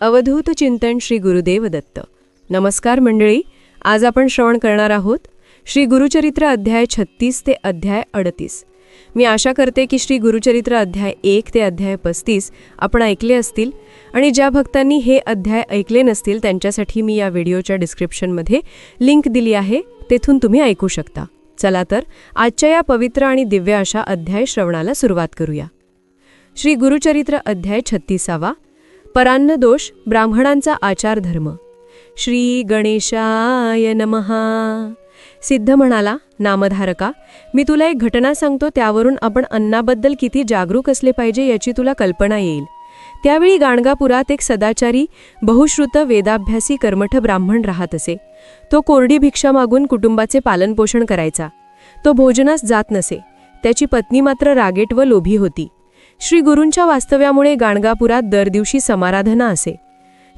अवधूत चिंतन श्री गुरुदेव दत्त. नमस्कार मंडळी आज आपण श्रवण करणार आहोत श्री गुरुचरित्र अध्याय छत्तीस ते अध्याय अडतीस. मी आशा करते की श्री गुरुचरित्र अध्याय एक ते अध्याय पस्तीस आपण ऐकले असतील आणि ज्या भक्तांनी हे अध्याय ऐकले नसतील त्यांच्यासाठी मी या व्हिडिओच्या डिस्क्रिप्शनमध्ये लिंक दिली आहे तेथून तुम्ही ऐकू शकता. चला तर आजच्या या पवित्र आणि दिव्य अशा अध्याय श्रवणाला सुरुवात करूया. श्री गुरुचरित्र अध्याय छत्तीसावा परान्न दोष ब्राह्मणांचा आचारधर्म. श्री गणेशाय नमहा सिद्ध म्हणाला नामधारका मी तुला एक घटना सांगतो त्यावरून आपण अन्नाबद्दल किती जागरूक असले पाहिजे याची तुला कल्पना येईल. त्यावेळी गाणगापुरात एक सदाचारी बहुश्रुत वेदाभ्यासी कर्मठ ब्राह्मण राहत असे. तो कोरडी भिक्षा मागून कुटुंबाचे पालनपोषण करायचा. तो भोजनास जात नसे. त्याची पत्नी मात्र रागेट व लोभी होती. श्री गुरूंच्या वास्तव्यामुळे गाणगापुरात दर दिवशी समाराधना असे.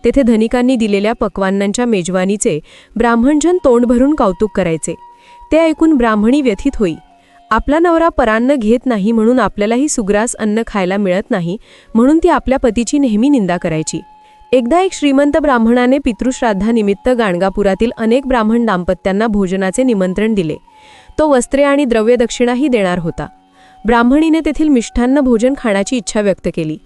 तेथे धनिकांनी दिलेल्या पक्वान्नांच्या मेजवानीचे ब्राह्मणजन तोंड भरून कौतुक करायचे. ते ऐकून ब्राह्मणी व्यथित होई. आपला नवरा परान्न घेत नाही म्हणून आपल्यालाही सुग्रास अन्न खायला मिळत नाही म्हणून ती आपल्या पतीची नेहमी निंदा करायची. एकदा एक श्रीमंत ब्राह्मणाने पितृश्राद्धानिमित्त गाणगापुरातील अनेक ब्राह्मण दाम्पत्यांना भोजनाचे निमंत्रण दिले. तो वस्त्रे आणि द्रव्यदक्षिणाही देणार होता. ब्राह्मणीने तेथील मिष्ठान्न भोजन खाण्याची इच्छा व्यक्त केली.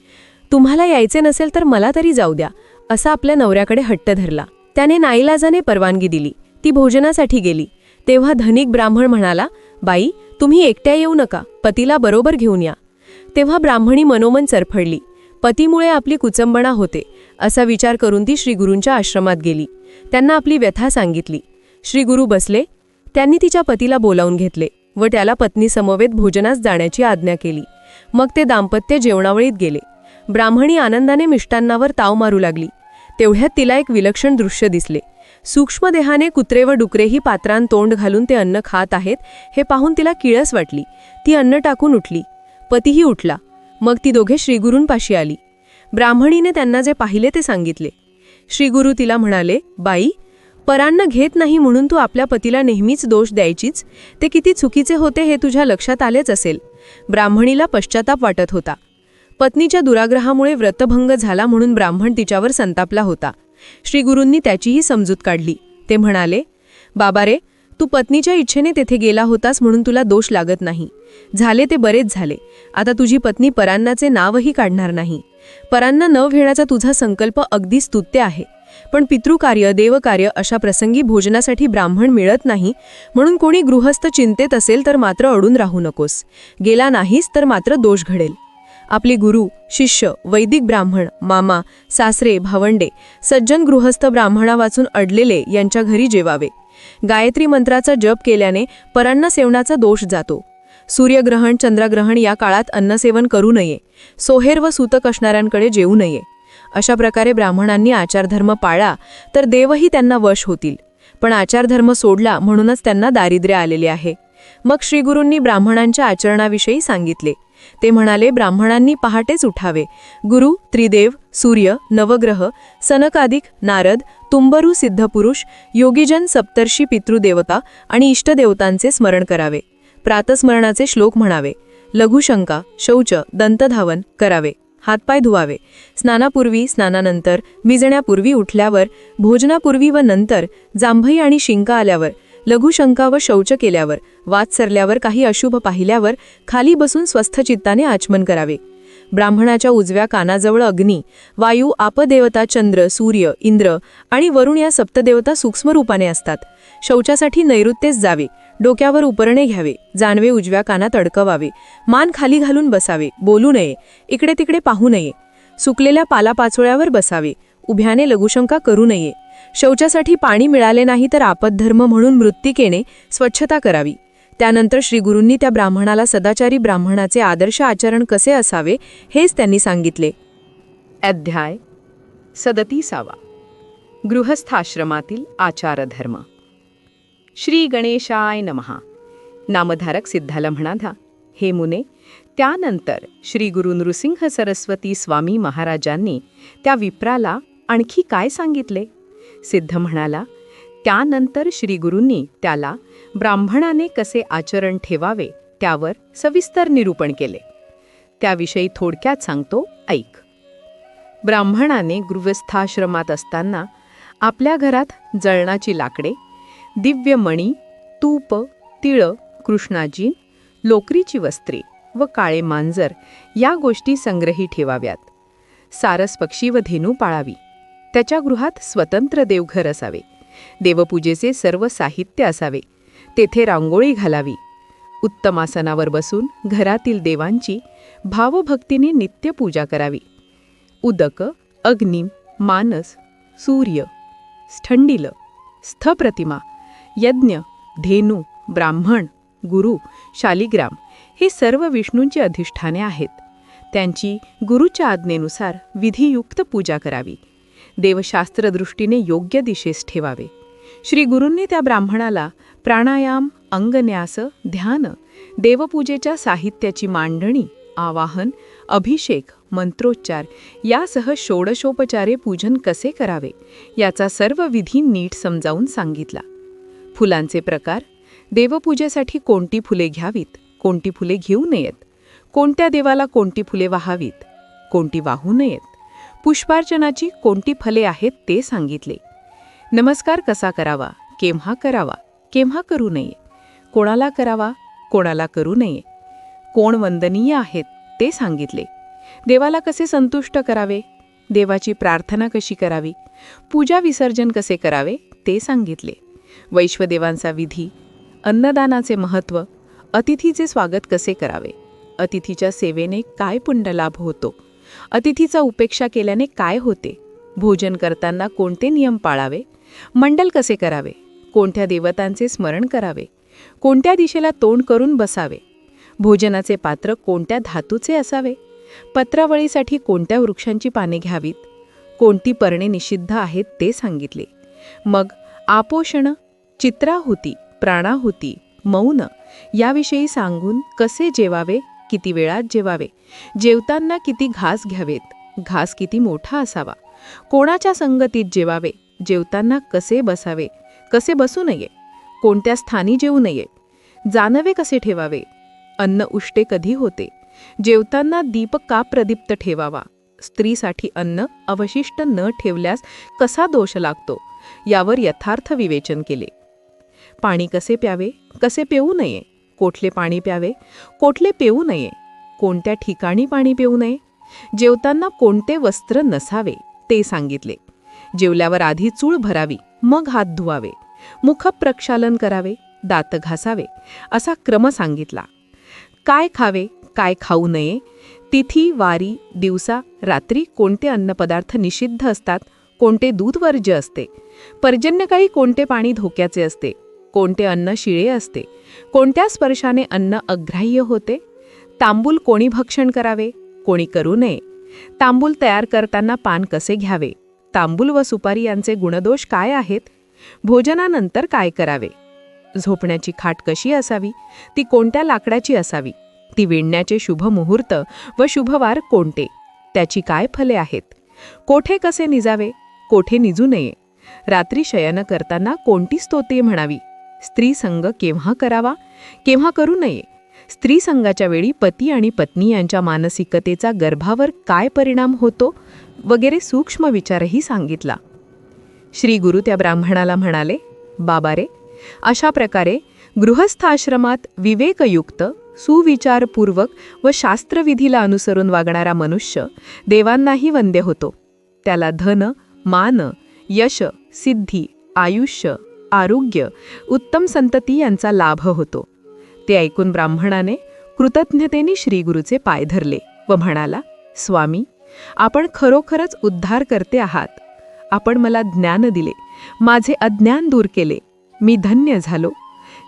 तुम्हाला यायचे नसेल तर मला तरी जाऊ द्या असा आपल्या नवऱ्याकडे हट्ट धरला. त्याने नाईलाजाने परवानगी दिली. ती भोजनासाठी गेली. तेव्हा धनिक ब्राह्मण म्हणाला बाई तुम्ही एकट्या येऊ नका पतीला बरोबर घेऊन या. तेव्हा ब्राह्मणी मनोमन चरफडली. पतीमुळे आपली कुचंबणा होते असा विचार करून ती श्रीगुरूंच्या आश्रमात गेली. त्यांना आपली व्यथा सांगितली. श्रीगुरू बसले. त्यांनी तिच्या पतीला बोलावून घेतले. व त्याला पत्नीसमवेत भोजनास जाण्याची आज्ञा केली. मग ते दाम्पत्य जेवणावळीत गेले. ब्राह्मणी आनंदाने मिष्टांनावर ताव मारू लागली. तेवढ्यात तिला एक विलक्षण दृश्य दिसले. सूक्ष्मदेहाने कुत्रे व डुकरेही पात्रांत तोंड घालून ते अन्न खात आहेत हे पाहून तिला किळस वाटली. ती अन्न टाकून उठली. पतीही उठला. मग ती दोघे श्रीगुरूंपाशी आली. ब्राह्मणीने त्यांना जे पाहिले ते सांगितले. श्रीगुरू तिला म्हणाले बाई परान्न घेत नाही म्हणून तू आपल्या पतीला नेहमीच दोष द्यायचीच? ते किती चुकीचे होते हे तुझ्या लक्षात आलेच असेल. ब्राह्मणीला पश्चाताप वाटत होता. पत्नीच्या दुराग्रहामुळे व्रतभंग झाला म्हणून ब्राह्मण तिच्यावर संतापला होता. श्रीगुरूंनी त्याचीही समजूत काढली. ते म्हणाले बाबा रे तू पत्नीच्या इच्छेने तेथे गेला होतास म्हणून तुला दोष लागत नाही. झाले ते बरेच झाले. आता तुझी पत्नी परान्नाचे नावही काढणार नाही. परांना न घेण्याचा तुझा संकल्प अगदी स्तुत्य आहे. पण पितृकार्य देवकार्य अशा प्रसंगी भोजनासाठी ब्राह्मण मिळत नाही म्हणून कोणी गृहस्थ चिंतेत असेल तर मात्र अडून राहू नकोस. गेला नाहीस तर मात्र दोष घडेल. आपले गुरु शिष्य वैदिक ब्राह्मण मामा सासरे भावंडे सज्जन गृहस्थ ब्राह्मणा वाचून अडलेले यांच्या घरी जेवावे. गायत्री मंत्राचा जप केल्याने परांना सेवनाचा दोष जातो. सूर्यग्रहण चंद्रग्रहण या काळात अन्नसेवन करू नये. सोहेर व सूतक असणाऱ्यांकडे जेवू नये. अशा प्रकारे ब्राह्मणांनी आचारधर्म पाळा तर देवही त्यांना वश होतील. पण आचारधर्म सोडला म्हणूनच त्यांना दारिद्र्य आलेले आहे. मग श्रीगुरूंनी ब्राह्मणांच्या आचरणाविषयी सांगितले. ते म्हणाले ब्राह्मणांनी पहाटेच उठावे. गुरु त्रिदेव सूर्य नवग्रह सनकादिक नारद तुंबरू सिद्धपुरुष योगीजन सप्तर्षी पितृदेवता आणि इष्टदेवतांचे स्मरण करावे. प्रातस्मरणाचे श्लोक म्हणावे. लघुशंका शौच दंतधावन करावे. हातपाय धुवावे. स्नानापूर्वी स्नानानंतर भिजण्यापूर्वी उठल्यावर भोजनापूर्वी व नंतर जांभई आणि शिंका आल्यावर लघुशंका व शौच केल्यावर वाद सरल्यावर काही अशुभ पाहिल्यावर खाली बसून स्वस्थ चित्ताने आचमन करावे. ब्राह्मणाच्या उजव्या कानाजवळ अग्नी वायू आपदेवता चंद्र सूर्य इंद्र आणि वरुण या सप्तदेवता सूक्ष्म रूपाने असतात. शौचासाठी नैऋत्येस जावे. डोक्यावर उपरणे घ्यावे. जानवे उजव्या कानात अडकवावे. मान खाली घालून बसावे. बोलू नये. इकडे तिकडे पाहू नये. सुकलेल्या पालापाचोळ्यावर बसावे. उभ्याने लघुशंका करू नये. शौचासाठी पाणी मिळाले नाही तर आपद्धर्म म्हणून मृत्तिकेने स्वच्छता करावी. त्यानंतर श्रीगुरूंनी त्या ब्राह्मणाला सदाचारी ब्राह्मणाचे आदर्श आचरण कसे असावे हेच त्यांनी सांगितले. अध्याय सदतीसावा. गृहस्थाश्रमातील आचारधर्म. श्री गणेशाय नमहा नामधारक सिद्धाला म्हणाला हे मुने त्यानंतर श्री गुरु नृसिंह सरस्वती स्वामी महाराजांनी त्या विप्राला आणखी काय सांगितले? सिद्ध म्हणाला त्यानंतर श्रीगुरूंनी त्याला ब्राह्मणाने कसे आचरण ठेवावे त्यावर सविस्तर निरूपण केले. त्याविषयी थोडक्यात सांगतो ऐक. ब्राह्मणाने गृहस्थाश्रमात असताना आपल्या घरात जळणाची लाकडे दिव्य मणी तूप तिळ कृष्णाजीन लोकरीची वस्त्रे व काळे मांजर या गोष्टी संग्रही ठेवाव्यात. सारस पक्षी व धेनू पाळावी. त्याच्या गृहात स्वतंत्र देवघर असावे. देवपूजेचे सर्व साहित्य असावे. तेथे रांगोळी घालावी. उत्तमासनावर बसून घरातील देवांची भावभक्तीने नित्यपूजा करावी. उदक अग्नी मानस सूर्य स्थंडिल स्थप्रतिमा यज्ञ धेनू ब्राह्मण गुरु शालिग्राम हे सर्व विष्णूंची अधिष्ठाने आहेत. त्यांची गुरुच्या आज्ञेनुसार विधियुक्त पूजा करावी. देवशास्त्रदृष्टीने योग्य दिशेस ठेवावे. श्री गुरूंनी त्या ब्राह्मणाला प्राणायाम अंगन्यास ध्यान देवपूजेच्या साहित्याची मांडणी आवाहन अभिषेक मंत्रोच्चार यासह षोडशोपचारे पूजन कसे करावे याचा सर्व विधी नीट समजावून सांगितला. फुलांचे प्रकार देवपूजेसाठी कोणती फुले घ्यावीत कोणती फुले घेऊ नयेत कोणत्या देवाला कोणती फुले वाहावीत कोणती वाहू नयेत पुष्पार्चनाची कोणती फले आहेत ते सांगितले. नमस्कार कसा करावा केव्हा करावा केव्हा करू नये कोणाला करावा कोणाला करू नये कोण वंदनीय आहेत ते सांगितले. देवाला कसे संतुष्ट करावे देवाची प्रार्थना कशी करावी पूजा विसर्जन कसे करावे ते सांगितले. वैश्वदेवांचा विधी अन्नदानाचे महत्त्व अतिथीचे स्वागत कसे करावे? अतिथीच्या सेवेने काय पुण्यलाभ होतो? अतिथीचा उपेक्षा केल्याने काय होते? भोजन करताना कोणते नियम पाळावे? मंडल कसे करावे? कोणत्या देवतांचे स्मरण करावे? कोणत्या दिशेला तोंड करून बसावे? भोजनाचे पात्र कोणत्या धातूचे असावे? पत्रावळीसाठी कोणत्या वृक्षांची पाने घ्यावीत? कोणती पर्णे निषिद्ध आहेत ते सांगितले. मग आपोषण चित्राहुती प्राणाहुती मौन. याविषयी सांगून कसे जेवावे किती वेळात जेवावे जेवताना किती घास घ्यावेत घास किती मोठा असावा कोणाच्या संगतीत जेवावे जेवताना कसे बसावे कसे बसू नये कोणत्या स्थानी जेवू नये जानवे कसे ठेवावे अन्न उष्टे कधी होते जेवताना दीप का प्रदीप्त ठेवावा स्त्रीसाठी अन्न अवशिष्ट न ठेवल्यास कसा दोष लागतो यावर यथार्थ विवेचन केले. पाणी कसे प्यावे? कसे पिऊ नये? कोठले पाणी प्यावे? कोठले पिऊ नये? कोणत्या ठिकाणी पाणी पिऊ नये? जेवताना कोणते वस्त्र नसावे? ते सांगितले. जेवल्यावर आधी चूळ भरावी मग हात धुवावे. मुख प्रक्षालन करावे दात घासावे असा क्रम सांगितला. काय खावे? काय खाऊ नये? तिथी वारी दिवसा रात्री कोणते अन्नपदार्थ निषिद्ध असतात? कोणते दूध वर्ज्य असते? पर्जन्यकाळी कोणते पाणी धोक्याचे असते? कोणते अन्न शिळे असते? कोणत्या स्पर्शाने अन्न अग्राह्य होते? तांबूल कोणी भक्षण करावे? कोणी करू नये. तांबूल तयार करताना पान कसे घ्यावे? तांबूल व सुपारी यांचे गुणदोष काय आहेत? भोजनानंतर काय करावे? झोपण्याची खाट कशी असावी? ती कोणत्या लाकडाची असावी? ती विणण्याचे शुभ मुहूर्त व शुभवार कोणते? त्याची काय फले आहेत? कोठे कसे निजावे? कोठे निजू नये? रात्री शयन करताना कोणती स्तोत्रे म्हणावी? स्त्री संघ केव्हा करावा? केव्हा करू नये? स्त्री संघाच्या वेळी पती आणि पत्नी यांच्या मानसिकतेचा गर्भावर काय परिणाम होतो? वगैरे सूक्ष्म विचारही सांगितला. श्री गुरु त्या ब्राह्मणाला म्हणाले बाबा रे अशा प्रकारे गृहस्थाश्रमात विवेकयुक्त सुविचारपूर्वक व शास्त्रविधीला अनुसरून वागणारा मनुष्य देवांनाही वंद्य होतो. त्याला धन मान यश सिद्धी आयुष्य आरोग्य उत्तम संतती यांचा लाभ होतो. ते ऐकून ब्राह्मणाने कृतज्ञतेने श्रीगुरूचे पाय धरले व म्हणाला स्वामी आपण खरोखरच उद्धार करते आहात. आपण मला ज्ञान दिले माझे अज्ञान दूर केले. मी धन्य झालो.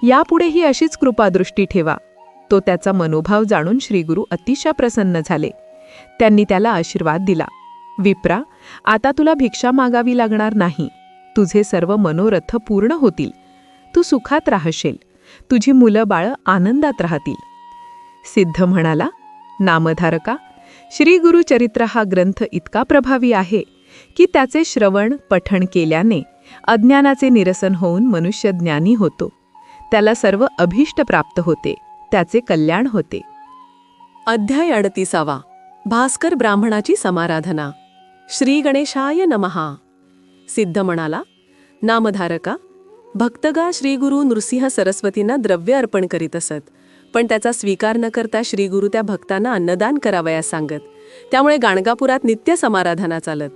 यापुढेही अशीच कृपादृष्टी ठेवा. तो त्याचा मनोभाव जाणून श्रीगुरू अतिशय प्रसन्न झाले. त्यांनी त्याला आशीर्वाद दिला. विप्रा आता तुला भिक्षा मागावी लागणार नाही. तुझे सर्व मनोरथ पूर्ण होतील. तू सुखात राहशील. तुझी मुलं बाळं आनंदात राहतील. सिद्ध म्हणाला नामधारका श्री गुरुचरित्र हा ग्रंथ इतका प्रभावी आहे की त्याचे श्रवण पठण केल्याने अज्ञानाचे निरसन होऊन मनुष्य ज्ञानी होतो. त्याला सर्व अभिष्ट प्राप्त होते त्याचे कल्याण होते. अध्याय अडतीसावा. भास्कर ब्राह्मणाची समाराधना. श्री गणेशाय नमहा. सिद्ध म्हणाला नामधारका भक्तगा श्रीगुरु नृसिंह सरस्वतींना द्रव्य अर्पण करीत असत पण त्याचा स्वीकार न करता श्रीगुरु त्या भक्तांना अन्नदान करावयास सांगत त्यामुळे गाणगापुरात नित्य समाराधना चालत.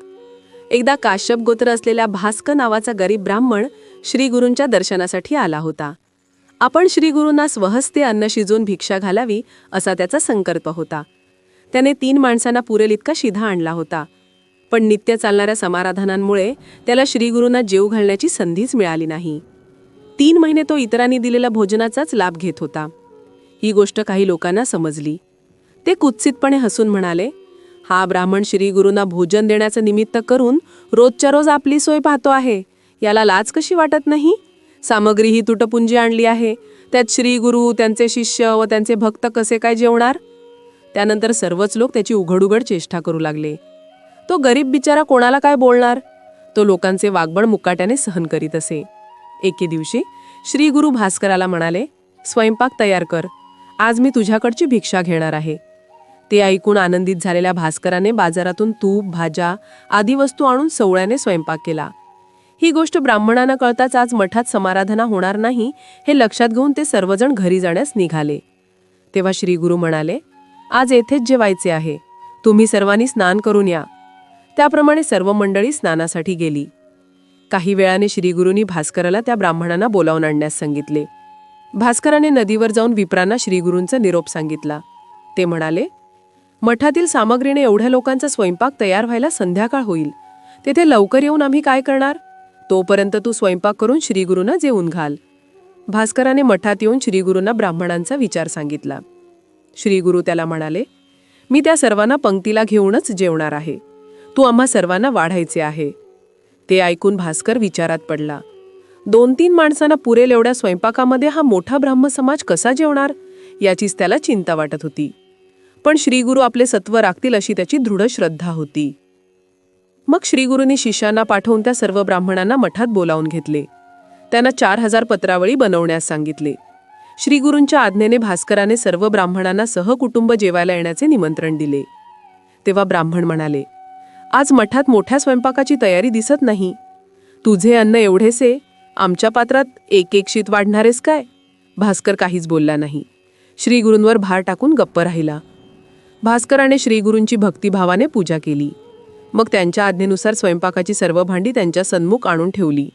एकदा काश्यप गोत्र असलेल्या भास्क नावाचा गरीब ब्राह्मण श्रीगुरूंच्या दर्शनासाठी आला होता. आपण श्रीगुरूंना स्वहस्ते अन्न शिजवून भिक्षा घालावी असा त्याचा संकल्प होता. त्याने तीन माणसांना पुरेल इतका शिधा आणला होता. पण नित्य चालणाऱ्या समाराधनांमुळे त्याला श्रीगुरूंना जेव घालण्याची संधीच मिळाली नाही. तीन महिने तो इतरांनी दिलेल्या भोजनाचाच लाभ घेत होता. ही गोष्ट काही लोकांना समजली. ते कुत्सितपणे हसून म्हणाले हा ब्राह्मण श्रीगुरूंना भोजन देण्याचं निमित्त करून रोजच्या रोज आपली सोय पाहतो आहे. याला लाज कशी वाटत नाही? सामग्री ही तुटपुंजी आणली आहे. त्यात श्रीगुरू त्यांचे शिष्य व त्यांचे भक्त कसे काय जेवणार? त्यानंतर सर्वच लोक त्याची उघड उघड चेष्टा करू लागले. तो गरीब बिचारा कोणाला काय बोलणार? तो लोकांचे वागबळ मुकाट्याने सहन करीत असे. एके दिवशी श्री गुरु भास्कराला म्हणाले स्वयंपाक तयार कर. आज मी तुझ्याकडची भिक्षा घेणार आहे. ते ऐकून आनंदित झालेल्या भास्कराने बाजारातून तूप भाज्या आदी वस्तू आणून सवळ्याने स्वयंपाक केला. ही गोष्ट ब्राह्मणांना कळताच आज मठात समाराधना होणार नाही हे लक्षात घेऊन ते सर्वजण घरी जाण्यास निघाले. तेव्हा श्रीगुरु म्हणाले आज येथेच जेवायचे आहे. तुम्ही सर्वांनी स्नान करून या. त्याप्रमाणे सर्व मंडळी स्नानासाठी गेली. काही वेळाने श्रीगुरूंनी भास्कराला त्या ब्राह्मणांना बोलावून आणण्यास सांगितले. भास्कराने नदीवर जाऊन विप्रांना श्रीगुरूंचा निरोप सांगितला. ते म्हणाले मठातील सामग्रीने एवढ्या लोकांचा स्वयंपाक तयार व्हायला संध्याकाळ होईल. तेथे लवकर येऊन आम्ही काय करणार? तोपर्यंत तू स्वयंपाक करून श्रीगुरूंना जेवून घाल. भास्कराने मठात येऊन श्रीगुरूंना ब्राह्मणांचा विचार सांगितला. श्रीगुरू त्याला म्हणाले मी त्या सर्वांना पंक्तीला घेऊनच जेवणार आहे. तू आम्हा सर्वांना वाढायचे आहे. ते ऐकून भास्कर विचारात पडला. दोन तीन माणसांना पुरेल एवढ्या स्वयंपाकामध्ये हा मोठा ब्राह्म समाज कसा जेवणार? याचीच त्याला चिंता वाटत होती. पण श्रीगुरू आपले सत्व राखतील अशी त्याची दृढ श्रद्धा होती. मग श्रीगुरूंनी शिष्यांना पाठवून त्या सर्व ब्राह्मणांना मठात बोलावून घेतले. त्यांना चार हजार पत्रावळी बनवण्यास सांगितले. श्रीगुरूंच्या आज्ञेने भास्कराने सर्व ब्राह्मणांना सहकुटुंब जेवायला येण्याचे निमंत्रण दिले. तेव्हा ब्राह्मण म्हणाले आज मठात मोठ्या स्वयंपाकाची तयारी दिसत नाही. तुझे अन्न एवढेसे आमच्या पात्रात एक एक शीत वाढणारेस काय? भास्कर काहीच बोलला नाही. श्रीगुरूंवर भार टाकून गप्प राहिला. भास्कराने श्रीगुरूंची भक्तिभावाने पूजा केली. मग त्यांच्या आज्ञेनुसार स्वयंपाकाची सर्व भांडी त्यांच्या सन्मुख आणून ठेवली.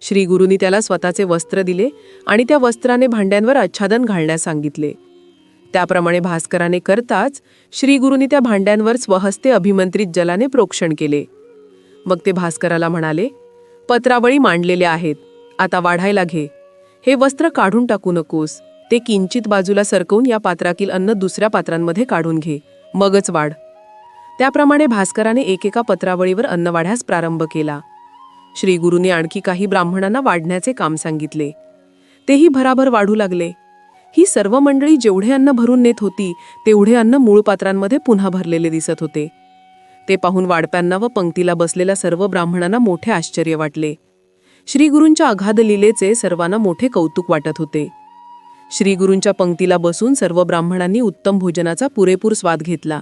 श्रीगुरूंनी त्याला स्वतःचे वस्त्र दिले आणि त्या वस्त्राने भांड्यांवर आच्छादन घालण्यास सांगितले. त्याप्रमाणे भास्कराने करताच श्रीगुरूंनी त्या भांड्यांवर स्वहस्ते अभिमंत्रित जलाने प्रोक्षण केले. मग ते भास्कराला म्हणाले पत्रावळी मांडलेल्या आहेत आता वाढायला घे. हे वस्त्र काढून टाकू नकोस. ते किंचित बाजूला सरकवून या पात्रातील अन्न दुसऱ्या पात्रांमध्ये काढून घे. मगच वाढ. त्याप्रमाणे भास्कराने एकेका पत्रावळीवर अन्न वाढ्यास प्रारंभ केला. श्रीगुरूंनी आणखी काही ब्राह्मणांना वाढण्याचे काम सांगितले. तेही भराभर वाढू लागले. ही सर्व मंडळी जेवढे अन्न भरून नेत होती तेवढे अन्न मूळ पात्रांमध्ये पुन्हा भरलेले दिसत होते. ते पाहून वाडप्यांना व पंक्तीला बसलेल्या सर्व ब्राह्मणांना मोठे आश्चर्य वाटले. श्रीगुरूंच्या अगाध लिलेचे सर्वांना मोठे कौतुक वाटत होते. श्रीगुरूंच्या पंक्तीला बसून सर्व ब्राह्मणांनी उत्तम भोजनाचा पुरेपूर स्वाद घेतला.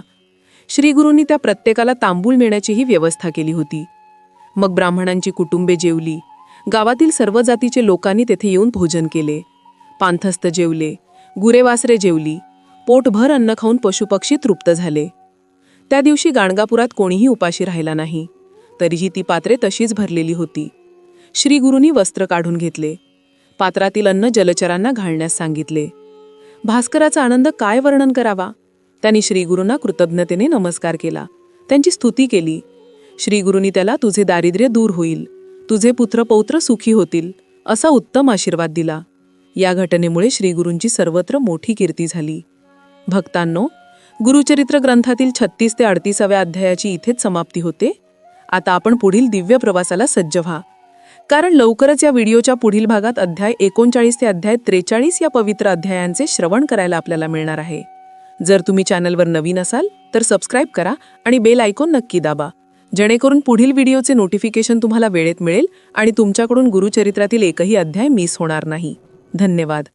श्रीगुरूंनी त्या प्रत्येकाला तांबूल मिळण्याचीही व्यवस्था केली होती. मग ब्राह्मणांची कुटुंबे जेवली. गावातील सर्व जातीचे लोकांनी तेथे येऊन भोजन केले. पांथस्त जेवले. गुरेवासरे जेवली. पोटभर अन्न खाऊन पशुपक्षी तृप्त झाले. त्या दिवशी गाणगापुरात कोणीही उपाशी राहिला नाही. तरीही ती पात्रे तशीच भरलेली होती. श्रीगुरूंनी वस्त्र काढून घेतले. पात्रातील अन्न जलचरांना घालण्यास सांगितले. भास्कराचा आनंद काय वर्णन करावा? त्यांनी श्रीगुरूंना कृतज्ञतेने नमस्कार केला. त्यांची स्तुती केली. श्रीगुरूंनी त्याला तुझे दारिद्र्य दूर होईल. तुझे पुत्र पौत्र सुखी होतील. असा उत्तम आशीर्वाद दिला. या घटनेमुळे श्रीगुरूंची सर्वत्र मोठी कीर्ती झाली. भक्तांनो गुरुचरित्र ग्रंथातील छत्तीस ते अडतीसाव्या अध्यायाची इथेच समाप्ती होते. आता आपण पुढील दिव्य प्रवासाला सज्ज व्हा. कारण लवकरच या व्हिडिओच्या पुढील भागात अध्याय एकोणचाळीस ते अध्याय त्रेचाळीस या पवित्र अध्यायांचे श्रवण करायला आपल्याला मिळणार आहे. जर तुम्ही चॅनलवर नवीन असाल तर सबस्क्राईब करा आणि बेल आयकॉन नक्की दाबा. जेणेकरून पुढील व्हिडिओचे नोटिफिकेशन तुम्हाला वेळेत मिळेल आणि तुमच्याकडून गुरुचरित्रातील एकही अध्याय मिस होणार नाही. धन्यवाद.